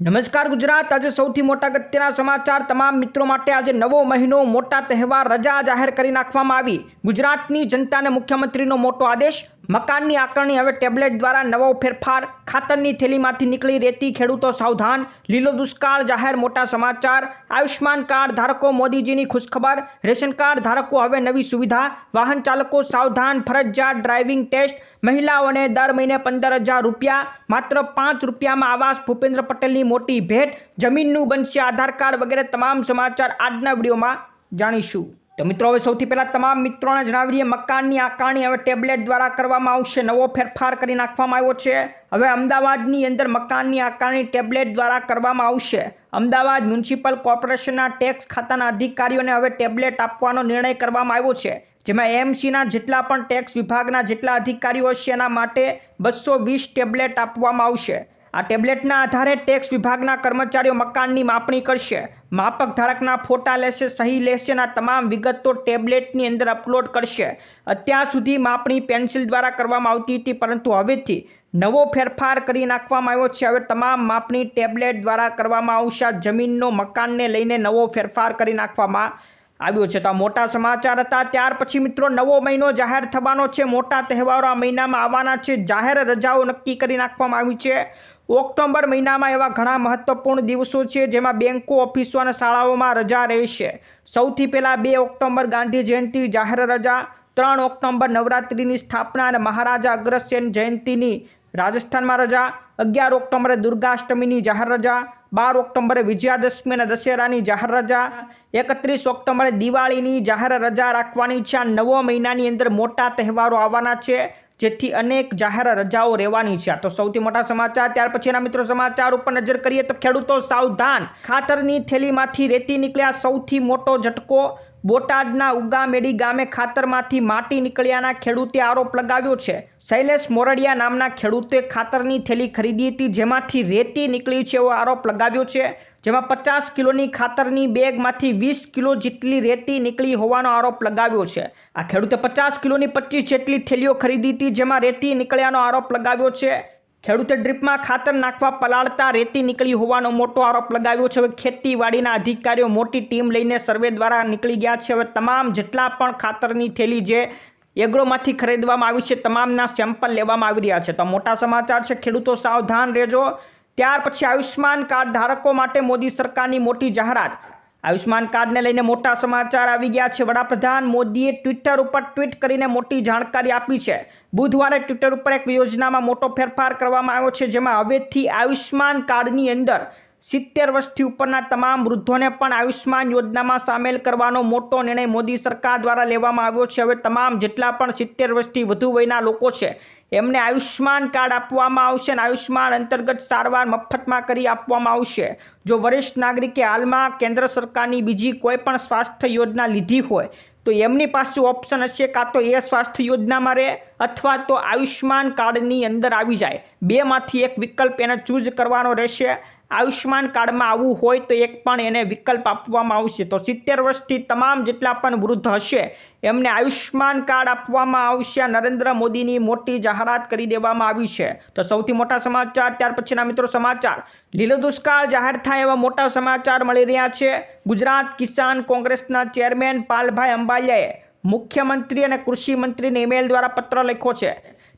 નમસ્કાર ગુજરાત. આજે સૌથી મોટા અગત્યના સમાચાર. તમામ મિત્રો માટે આજે નવો મહિનો, મોટા તહેવાર, રજા જાહેર કરી નાખવામાં આવી. ગુજરાતની જનતાને મુખ્યમંત્રીનો મોટો આદેશ. મકાનની આકારણી હવે ટેબ્લેટ દ્વારા નવો ફેરફાર. ખાતરની થેલીમાંથી નીકળી રહેતી ખેડૂતો સાવધાન. લીલો દુષ્કાળ, જાહેર મોટા સમાચાર. આયુષ્માન કાર્ડ ધારકો મોદીજીની ખુશખબર. રેશન કાર્ડ ધારકો હવે નવી સુવિધા. વાહન ચાલકો સાવધાન. ફરજિયાત ડ્રાઇવિંગ ટેસ્ટ. મહિલાઓને દર મહિને પંદર હજાર રૂપિયા. માત્ર પાંચ રૂપિયામાં આવાસ ભૂપેન્દ્ર પટેલની મોટી ભેટ. જમીનનું બનશે આધાર કાર્ડ વગેરે તમામ સમાચાર આજના વિડીયોમાં જાણીશું. તો મિત્રો, હવે સૌથી પહેલાં તમામ મિત્રોને જણાવી દઈએ, મકાનની આકારણી હવે ટેબ્લેટ દ્વારા કરવામાં આવશે. નવો ફેરફાર કરી નાખવામાં આવ્યો છે. હવે અમદાવાદની અંદર મકાનની આકારણી ટેબ્લેટ દ્વારા કરવામાં આવશે. અમદાવાદ મ્યુનિસિપલ કોર્પોરેશનના ટેક્સ ખાતાના અધિકારીઓને હવે ટેબ્લેટ આપવાનો નિર્ણય કરવામાં આવ્યો છે. જેમાં એમસીના જેટલા પણ ટેક્સ વિભાગના જેટલા અધિકારીઓ છે એના માટે બસો વીસ ટેબ્લેટ આપવામાં આવશે. આ ટેબ્લેટના આધારે ટેક્સ વિભાગના કર્મચારીઓ મકાનની માપણી કરશે. માપક ધારકના ફોટા લેશે, સહી લેશે અને તમામ વિગતો ટેબ્લેટની અંદર અપલોડ કરશે. અત્યાર સુધી માપણી પેન્સિલ દ્વારા કરવામાં આવતી હતી, પરંતુ હવેથી નવો ફેરફાર કરી નાખવામાં આવ્યો છે. હવે તમામ માપણી ટેબ્લેટ દ્વારા કરવામાં આવશે. જમીનનો મકાનને લઈને નવો ફેરફાર કરી નાખવામાં આવ્યો છે. તો આ મોટા સમાચાર હતા. ત્યાર પછી મિત્રો, નવો મહિનો જાહેર થવાનો છે. મોટા તહેવારો આ મહિનામાં આવવાના છે. જાહેર રજાઓ નક્કી કરી નાખવામાં આવી છે. ઓક્ટોબર મહિનામાં એવા ઘણા મહત્વપૂર્ણ દિવસો છે જેમાં બેંકો, ઓફિસો અને શાળાઓમાં રજા રહેશે. સૌથી પહેલાં બે ઓક્ટોબર ગાંધી જયંતિ, જાહેર રજા, ત્રણ ઓક્ટોબર નવરાત્રિની સ્થાપના અને મહારાજા અગ્રસેન જયંતિની રાજસ્થાનમાં રજા, અગિયાર ઓક્ટોબરે દુર્ગાષ્ટમીની જાહેર રજા, બાર ઓક્ટોબરે વિજયાદશમી અને દશેરાની જાહેર રજા, એકત્રીસ ઓક્ટોબરે દિવાળીની જાહેર રજા રાખવાની છે. આ નવો મહિનાની અંદર મોટા તહેવારો આવવાના છે. જેથી અનેક જાહેર રજાઓ રહેવાની છે. તો સૌથી મોટા સમાચાર. ત્યાર પછીના મિત્રો સમાચાર ઉપર નજર કરીએ તો ખેડૂતો સાવધાન ખાતરની થેલીમાંથી રેતી નીકળ્યા સૌથી મોટો ઝટકો બોટાદના ઉગામેડી ગામે ખાતરમાંથી માટી નીકળ્યાના ખેડૂતે આરોપ લગાવ્યો છે. શૈલેષ મોરડિયા નામના ખેડૂતે ખાતરની થેલી ખરીદી હતી, જેમાંથી રેતી નીકળી છે એવો આરોપ લગાવ્યો છે. જેમાં પચાસ કિલોની ખાતરની બેગમાંથી વીસ કિલો જેટલી રેતી નીકળી હોવાનો આરોપ લગાવ્યો છે. આ ખેડૂતે પચાસ કિલોની પચીસ જેટલી થેલીઓ ખરીદી હતી, જેમાં રેતી નીકળ્યાનો આરોપ લગાવ્યો છે. ખેડૂતે ડ્રીપમાં ખાતર નાખવા પલાળતા રેતી નીકળી હોવાનો મોટો આરોપ લગાવ્યો છે. હવે ખેતીવાડીના અધિકારીઓ મોટી ટીમ લઈને સર્વે દ્વારા નીકળી ગયા છે. હવે તમામ જેટલા પણ ખાતરની થેલી જે એગ્રોમાંથી ખરીદવામાં આવી છે, તમામના સેમ્પલ લેવામાં આવી રહ્યા છે. તો મોટા સમાચાર છે, ખેડૂતો સાવધાન રહેજો. ત્યાર પછી આયુષ્યમાન કાર્ડ ધારકો માટે મોદી સરકારની મોટી જાહેરાત. આયુષ્માન કાર્ડને લઈને મોટા સમાચાર આવી ગયા છે. વડાપ્રધાન મોદીએ ટ્વિટર ઉપર ટ્વીટ કરીને મોટી જાણકારી આપી છે. બુધવારે ટ્વિટર ઉપર એક યોજનામાં મોટો ફેરફાર કરવામાં આવ્યો છે, જેમાં હવેથી આયુષ્માન કાર્ડની અંદર સિત્તેર વર્ષથી ઉપરના તમામ વૃદ્ધોને પણ આયુષ્માન યોજનામાં સામેલ કરવાનો મોટો નિર્ણય મોદી સરકાર દ્વારા લેવામાં આવ્યો છે. હવે તમામ જેટલા પણ સિત્તેર વર્ષથી વધુ વયના લોકો છે એમને આયુષ્માન કાર્ડ આપવામાં આવશે અને આયુષ્માન અંતર્ગત સારવાર મફતમાં કરી આપવામાં આવશે. જો વરિષ્ઠ નાગરિકે હાલમાં કેન્દ્ર સરકારની બીજી કોઈ પણ સ્વાસ્થ્ય યોજના લીધી હોય, તો એમની પાસે ઓપ્શન હશે કાં તો એ સ્વાસ્થ્ય યોજનામાં રહે અથવા તો આયુષ્માન કાર્ડની અંદર આવી જાય. બેમાંથી એક વિકલ્પ એને ચૂઝ કરવાનો રહેશે. આયુષ્માન કાર્ડમાં આવવું હોય તો એક પણ એને વિકલ્પ આપવામાં આવશે. તો સિત્તેર વર્ષથી તમામ જેટલા પણ વૃદ્ધ હશે, એમને આયુષ્યમાન કાર્ડ આપવામાં આવશે. નરેન્દ્ર મોદીની મોટી જાહેરાત કરી દેવામાં આવી છે. તો સૌથી મોટા સમાચાર, ત્યાર પછીના મિત્રો સમાચાર. લીલો દુષ્કાળ જાહેર થાય એવા મોટા સમાચાર મળી રહ્યા છે. ગુજરાત કિસાન કોંગ્રેસના ચેરમેન પાલભાઈ અંબાલિયાએ મુખ્યમંત્રી અને કૃષિ મંત્રીને ઈમેલ દ્વારા પત્ર લખ્યો છે.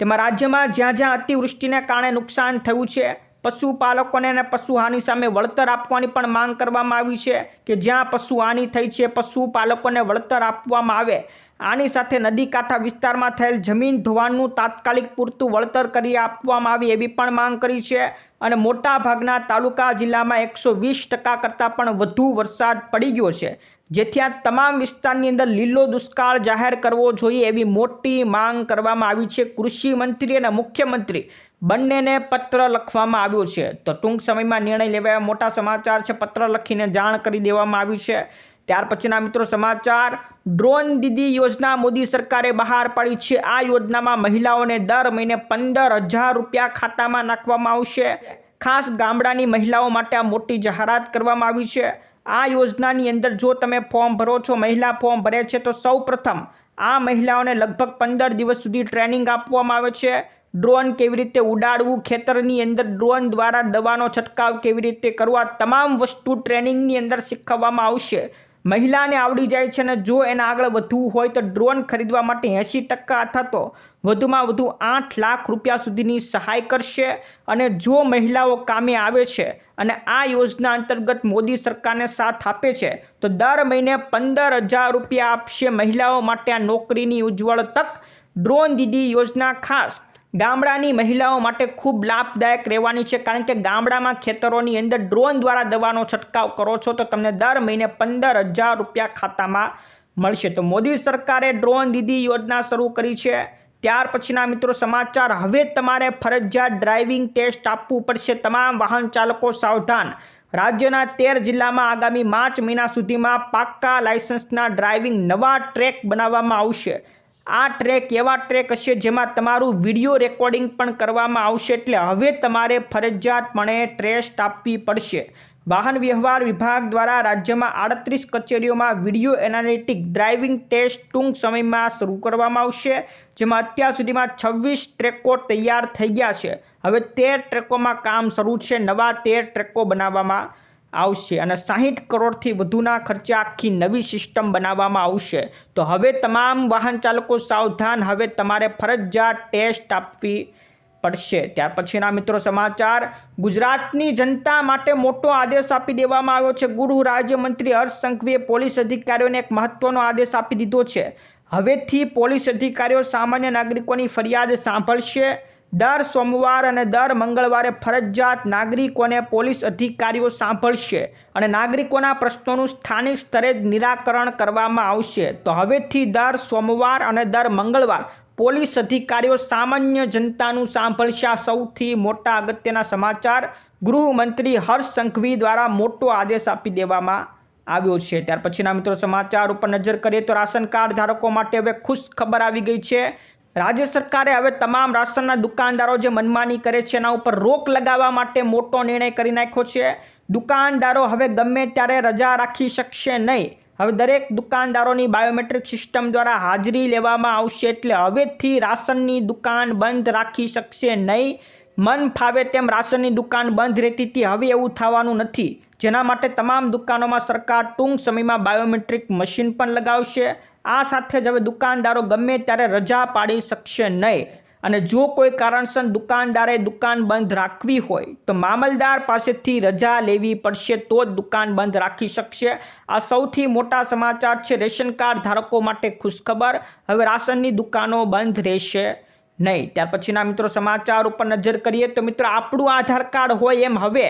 તેમાં રાજ્યમાં જ્યાં જ્યાં અતિવૃષ્ટિને કારણે નુકસાન થયું છે પશુપાલકોને અને પશુહાનિ સામે વળતર આપવાની પણ માંગ કરવામાં આવી છે કે જ્યાં પશુહાનિ થઈ છે, પશુપાલકોને વળતર આપવામાં આવે. આની સાથે નદી કાંઠા વિસ્તારમાં થયેલ જમીન ધોવાણનું તાત્કાલિક પૂરતું વળતર કરી આપવામાં આવે એવી પણ માંગ કરી છે અને મોટાભાગના તાલુકા જિલ્લામાં એકસો વીસ ટકા કરતાં પણ વધુ વરસાદ પડી ગયો છે. જેથી આ તમામ વિસ્તારની અંદર લીલો દુષ્કાળ જાહેર કરવો જોઈએ એવી મોટી માંગ કરવામાં આવી છે. કૃષિ મંત્રી અને મુખ્યમંત્રી બંનેને પત્ર લખવામાં આવ્યો છે. તો ટૂંક સમયમાં નિર્ણય લેવાયા મોટા સમાચાર છે. પત્ર લખીને જાણ કરી દેવામાં આવી છે. ત્યાર પછીના મિત્રો સમાચાર. ડ્રોન દીદી યોજના મોદી સરકારે બહાર પાડી છે. આ યોજનામાં મહિલાઓને દર મહિને પંદર હજાર રૂપિયા ખાતામાં નાખવામાં આવશે. ખાસ ગામડાની મહિલાઓ માટે આ મોટી જાહેરાત કરવામાં આવી છે. આ યોજનાની અંદર જો તમે ફોર્મ ભરો છો, મહિલા ફોર્મ ભરે છે, તો સૌ પ્રથમ આ મહિલાઓને લગભગ પંદર દિવસ સુધી ટ્રેનિંગ આપવામાં આવે છે. ડ્રોન કેવી રીતે ઉડાડવું, ખેતરની અંદર ડ્રોન દ્વારા દવાનો છંટકાવ કેવી રીતે કરવો, તમામ વસ્તુ ટ્રેનિંગની અંદર શીખવવામાં આવશે. મહિલાને આવડી જાય છે અને જો એને આગળ વધવું હોય તો ડ્રોન ખરીદવા માટે એંસી ટકા અથવા તો વધુમાં વધુ આઠ લાખ રૂપિયા સુધીની સહાય કરશે. અને જો મહિલાઓ કામે આવે છે અને આ યોજના અંતર્ગત મોદી સરકારને સાથ આપે છે, તો દર મહિને પંદર હજાર રૂપિયા આપશે મહિલાઓ માટે આ નોકરીની ઉજ્જવળ તક. ડ્રોન દીદી યોજના ખાસ ગામડાની મહિલાઓ માટે ખૂબ લાભદાયક રહેવાની છે, કારણ કે ગામડામાં ખેતરોની અંદર ડ્રોન દ્વારા દવાનો છંટકાવ કરો છો, તો તમને દર મહિને પંદર હજાર રૂપિયા ખાતામાં મળશે. તો મોદી સરકારે ડ્રોન દીદી યોજના શરૂ કરી છે. ત્યાર પછીના મિત્રો સમાચાર, હવે તમારે ફરજિયાત ડ્રાઇવિંગ ટેસ્ટ આપવું પડશે. તમામ વાહન ચાલકો સાવધાન. રાજ્યના તેર જિલ્લામાં આગામી માર્ચ મહિના સુધીમાં પાક્કા લાયસન્સના ડ્રાઇવિંગ નવા ટ્રેક બનાવવામાં આવશે. આ ટ્રેક એવા ટ્રેક હશે જેમાં તમારું વીડિયો રેકોર્ડિંગ પણ કરવામાં આવશે એટલે હવે તમારે ફરજિયાતપણે ટ્રેસ્ટ આપવી પડશે. વાહન વ્યવહાર વિભાગ દ્વારા રાજ્યમાં આડત્રીસ કચેરીઓમાં વીડિયો એનાલિટિક ડ્રાઇવિંગ ટેસ્ટ ટૂંક સમયમાં શરૂ કરવામાં આવશે, જેમાં અત્યાર સુધીમાં છવ્વીસ ટ્રેકો તૈયાર થઈ ગયા છે. હવે તેર ટ્રેકોમાં કામ શરૂ છે, નવા તેર ટ્રેકો બનાવવામાં આવશે અને સાહીઠ કરોડથી વધુના ખર્ચે આખી નવી સિસ્ટમ બનાવવામાં આવશે. તો હવે તમામ વાહન ચાલકો સાવધાન, હવે તમારે ફરજિયાત ટેસ્ટ આપવી પડશે. ત્યાર પછીના મિત્રો સમાચાર. ગુજરાતની જનતા માટે મોટો આદેશ આપી દેવામાં આવ્યો છે. ગૃહ રાજ્યમંત્રી હર્ષ સંઘવીએ પોલીસ અધિકારીઓને એક મહત્વનો આદેશ આપી દીધો છે. હવેથી પોલીસ અધિકારીઓ સામાન્ય નાગરિકોની ફરિયાદ સાંભળશે. દર સોમવાર અને દર મંગળવારે ફરજિયાત નાગરિકોને પોલીસ અધિકારીઓ સાંભળશે અને નાગરિકોના પ્રશ્નોનું સ્થાનિક સ્તરે જ નિરાકરણ કરવામાં આવશે. તો હવેથી દર સોમવાર અને દર મંગળવાર પોલીસ અધિકારીઓ સામાન્ય જનતાનું સાંભળશે. આ સૌથી મોટા અગત્યના સમાચાર ગૃહમંત્રી હર્ષ સંઘવી દ્વારા મોટો આદેશ આપી દેવામાં આવ્યો છે. ત્યાર પછીના મિત્રો સમાચાર ઉપર નજર કરીએ તો રાશન કાર્ડ ધારકો માટે હવે ખુશ ખબર આવી ગઈ છે. રાજ્ય સરકારે હવે તમામ રાશનના દુકાનદારો જે મનમાની કરે છે, એના ઉપર રોક લગાવવા માટે મોટો નિર્ણય કરી નાખ્યો છે. દુકાનદારો હવે ગમે ત્યારે રજા રાખી શકશે નહીં. હવે દરેક દુકાનદારોની બાયોમેટ્રિક સિસ્ટમ દ્વારા હાજરી લેવામાં આવશે એટલે હવેથી રાશનની દુકાન બંધ રાખી શકશે નહીં. મન ફાવે તેમ રાશનની દુકાન બંધ રહેતી હતી, હવે એવું થવાનું નથી. જેના માટે તમામ દુકાનોમાં સરકાર ટૂંક સમયમાં બાયોમેટ્રિક મશીન પણ લગાવશે. આ સાથે જ હવે દુકાનદારો ગમે ત્યારે રજા પાડી શકશે નહીં. અને જો કોઈ કારણસર દુકાનદારે દુકાન બંધ રાખવી હોય, તો મામલદાર પાસેથી રજા લેવી પડશે તો જ દુકાન બંધ રાખી શકશે. આ સૌથી મોટા સમાચાર છે રેશન કાર્ડ ધારકો માટે ખુશખબર. હવે રાશનની દુકાનો બંધ રહેશે નહીં. ત્યાર પછીના મિત્રો સમાચાર ઉપર નજર કરીએ તો મિત્રો આપણું આધાર કાર્ડ હોય એમ હવે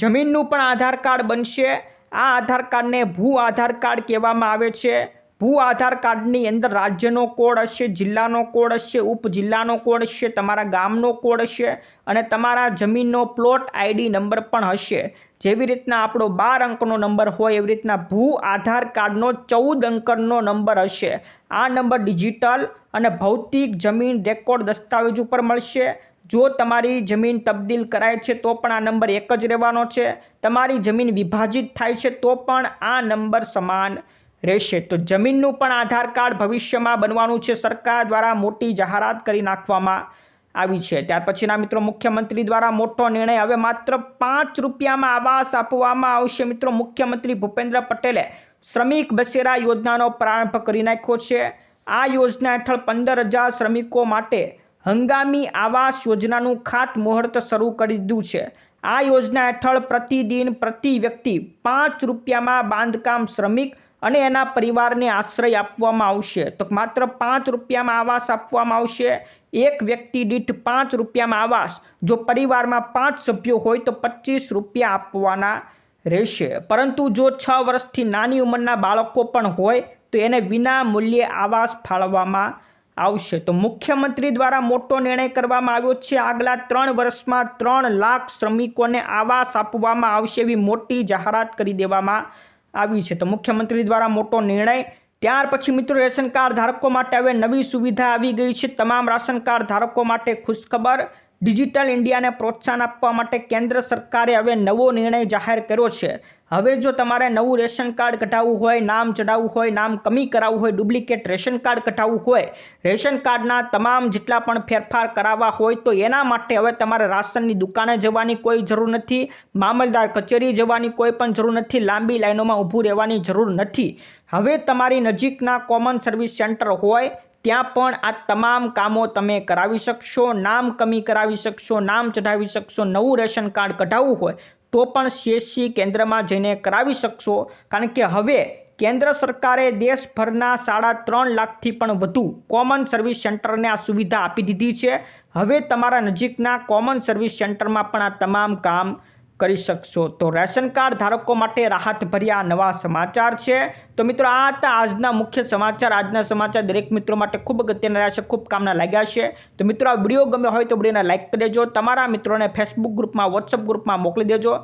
જમીનનું પણ આધાર કાર્ડ બનશે. આ આધાર કાર્ડને ભૂ આધાર કાર્ડ કહેવામાં આવે છે. ભૂ આધાર કાર્ડની અંદર રાજ્યનો કોડ હશે, જિલ્લાનો કોડ હશે, ઉપજિલ્લાનો કોડ હશે, તમારા ગામનો કોડ હશે અને તમારા જમીનનો પ્લોટ આઈડી નંબર પણ હશે. જેવી રીતના આપણો બાર અંકનો નંબર હોય, એવી રીતના ભૂ આધાર કાર્ડનો ચૌદ અંકનો નંબર હશે. આ નંબર ડિજિટલ અને ભૌતિક જમીન રેકોર્ડ દસ્તાવેજ ઉપર મળશે. જો તમારી જમીન તબદીલ કરાય છે, તો પણ આ નંબર એક જ રહેવાનો છે. તમારી જમીન વિભાજિત થાય છે, તો પણ આ નંબર સમાન. રહેશે. તો જમીનનું પણ આધાર કાર્ડ ભવિષ્યમાં બનવાનું છે. સરકાર દ્વારા મોટી જાહેરાત કરી નાખવામાં આવી છે. ત્યાર પછીના મિત્રો, મુખ્યમંત્રી દ્વારા મોટો નિર્ણય. હવે માત્ર પાંચ રૂપિયામાં આવાસ આપવામાં આવશે. મિત્રો, મુખ્યમંત્રી ભૂપેન્દ્ર પટેલે શ્રમિક બસેરા યોજનાનો પ્રારંભ કરી નાખ્યો છે. આ યોજના હેઠળ પંદર હજાર શ્રમિકો માટે હંગામી આવાસ યોજનાનું ખાતમુહૂર્ત શરૂ કરી દીધું છે. આ યોજના હેઠળ પ્રતિદિન પ્રતિ વ્યક્તિ પાંચ રૂપિયામાં બાંધકામ શ્રમિક અને એના પરિવારને આશ્રય આપવામાં આવશે. તો માત્ર પાંચ રૂપિયામાં આવાસ આપવામાં આવશે. એક વ્યક્તિ દીઠ પાંચ રૂપિયામાં આવાસ. જો પરિવારમાં પાંચ સભ્યો હોય તો પચીસ રૂપિયા આપવાના રહેશે. પરંતુ જો છ વર્ષથી નાની ઉંમરના બાળકો પણ હોય, તો એને વિના મૂલ્યે આવાસ ફાળવવામાં આવશે. તો મુખ્યમંત્રી દ્વારા મોટો નિર્ણય કરવામાં આવ્યો છે. આગલા ત્રણ વર્ષમાં ત્રણ લાખ શ્રમિકોને આવાસ આપવામાં આવશે એવી મોટી જાહેરાત કરી દેવામાં આવી છે. તો મુખ્યમંત્રી દ્વારા મોટો નિર્ણય. ત્યાર પછી મિત્રો રેશન કાર્ડ ધારકો માટે હવે નવી સુવિધા આવી ગઈ છે. તમામ રાશન કાર્ડ ધારકો માટે ખુશખબર. ડિજિટલ ઇન્ડિયાને પ્રોત્સાહન આપવા માટે કેન્દ્ર સરકારે હવે નવો નિર્ણય જાહેર કર્યો છે. હવે જો તમારે નવું રેશન કાર્ડ કઢાવવું હોય, નામ ચડાવવું હોય, નામ કમી કરાવવું હોય, ડુપ્લિકેટ રેશન કાર્ડ કઢાવવું હોય, રેશન કાર્ડના તમામ જેટલા પણ ફેરફાર કરાવવા હોય તો એના માટે હવે તમારે રાશનની દુકાને જવાની કોઈ જરૂર નથી, મામલદાર કચેરી જવાની કોઈ પણ જરૂર નથી, લાંબી લાઈનોમાં ઊભું રહેવાની જરૂર નથી. હવે તમારી નજીકના કોમન સર્વિસ સેન્ટર હોય ત્યાં પણ આ તમામ કામો તમે કરાવી શકશો, નામ કમી કરાવી શકશો, નામ ચઢાવી શકશો, નવું રેશન કાર્ડ કઢાવવું હોય તો પણ સીએસસી કેન્દ્રમાં જઈને કરાવી શકશો. કારણ કે હવે કેન્દ્ર સરકારે દેશભરના સાડા ત્રણ લાખથી પણ વધુ કોમન સર્વિસ સેન્ટરને આ સુવિધા આપી દીધી છે. હવે તમારા નજીકના કોમન સર્વિસ સેન્ટરમાં પણ આ તમામ કામ કરી શકશો. તો રેશન કાર્ડ ધારકો માટે રાહત ભર્યા નવા સમાચાર છે. તો મિત્રો, આ હતા આજના મુખ્ય સમાચાર. આજના સમાચાર દરેક મિત્રો માટે ખૂબ અગત્યના રહ્યા છે ખૂબ કામના લાગ્યા છે. તો મિત્રો, આ વીડિયો ગમ્યો હોય તો વિડીયોને લાઇક કરી દેજો. તમારા મિત્રોને ફેસબુક ગ્રુપમાં વોટ્સઅપ ગ્રુપમાં મોકલી દેજો.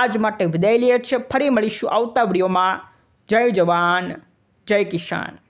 આજ માટે વિદાય લઈએ છીએ. ફરી મળીશું આવતા વિડીયોમાં. જય જવાન, જય કિસાન.